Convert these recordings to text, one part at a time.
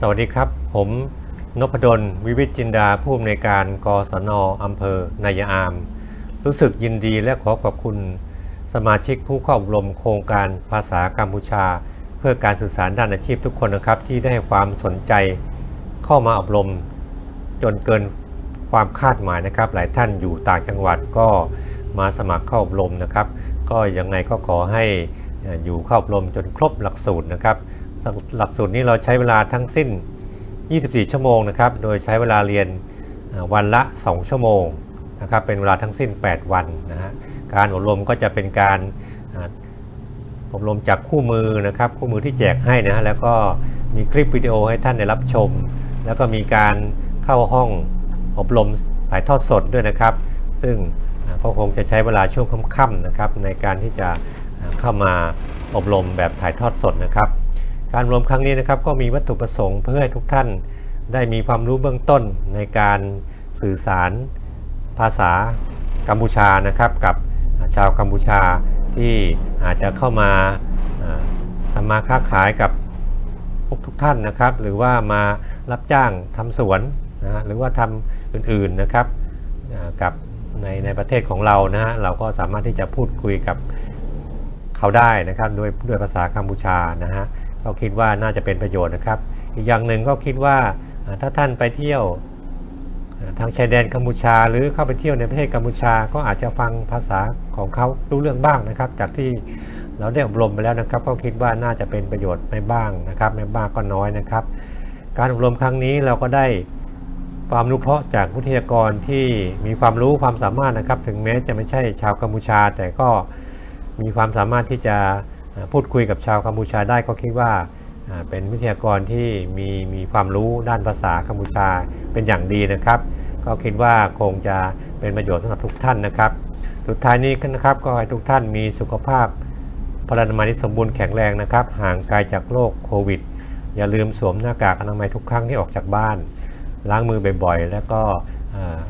สวัสดีครับ ผมนพดล วิวิจินดาผู้อำนวยการกศนอำเภอนายาม รู้สึกยินดีและขอขอบคุณสมาชิกผู้เข้าอบรมโครงการภาษากัมพูชา เพื่อการสื่อสารด้านอาชีพทุกคนนะครับ ที่ได้ความสนใจเข้ามาอบรม จนเกินความคาดหมายนะครับ หลายท่านอยู่ต่างจังหวัดก็มาสมัครเข้าอบรมนะครับ ก็ยังไงก็ขอให้อยู่เข้าอบรมจนครบหลักสูตรนะครับ หลักสูตรนี้เราใช้เวลาทั้งสิ้น 24 ชั่วโมงนะครับ โดยใช้เวลาเรียนวันละ 2 ชั่วโมงนะครับ เป็นเวลาทั้งสิ้น 8 วันนะฮะ การอบรมก็จะเป็นการอบรมจากคู่มือนะครับ คู่มือที่แจกให้นะฮะ แล้วก็มีคลิปวิดีโอให้ท่านได้รับชม แล้วก็มีการเข้าห้องอบรมถ่ายทอดสดด้วยนะครับ ซึ่งก็คงจะใช้เวลาช่วงค่ำๆนะครับในการที่จะเข้ามาอบรมแบบถ่ายทอดสดนะครับ การรวมครั้งนี้นะครับก็มีวัตถุประสงค์เพื่อให้ทุกท่านได้มีความรู้เบื้องต้นในการสื่อสารภาษากัมพูชานะครับ กับชาวกัมพูชาที่อาจจะเข้ามาทำมาค้าขายกับพวกทุกท่านนะครับ หรือว่ามารับจ้างทำสวนนะฮะหรือว่าทำอื่นๆนะครับกับในในประเทศของเรานะฮะเราก็สามารถที่จะพูดคุยกับ เขาได้นะครับด้วยด้วยภาษากัมพูชานะฮะก็คิดว่าน่าจะเป็นประโยชน์นะครับ อีกอย่างหนึ่งก็คิดว่าถ้าท่านไปเที่ยวทางชายแดนกัมพูชา หรือเข้าไปเที่ยวในประเทศกัมพูชา ก็อาจจะฟังภาษาของเขารู้เรื่องบ้างนะครับ จากที่เราได้อบรมไปแล้วนะครับ ก็คิดว่าน่าจะเป็นประโยชน์ไม่บ้างนะครับไม่บ้างก็น้อยนะครับ การอบรมครั้งนี้เราก็ได้ความรู้เคราะห์จากวิทยากรที่มีความรู้ความสามารถนะครับ ถึงแม้จะไม่ใช่ชาวกัมพูชา แต่ก็ มีความสามารถที่จะพูดคุยกับชาวกัมพูชาได้ก็คิดว่าเป็นวิทยากรที่มีมีความรู้ด้านภาษากัมพูชาเป็นอย่างดีนะครับ ก็คิดว่าคงจะเป็นประโยชน์สำหรับทุกท่านนะครับ สุดท้ายนี้นะครับก็ให้ทุกท่านมีสุขภาพพลานามัยที่สมบูรณ์แข็งแรงนะครับ ห่างไกลจากโรคโควิด อย่าลืมสวมหน้ากากอนามัยทุกครั้งที่ออกจากบ้าน ล้างมือบ่อยๆ แล้วก็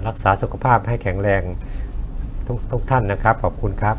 รักษาสุขภาพให้แข็งแรงทุกทุกท่านนะครับ ขอบคุณครับ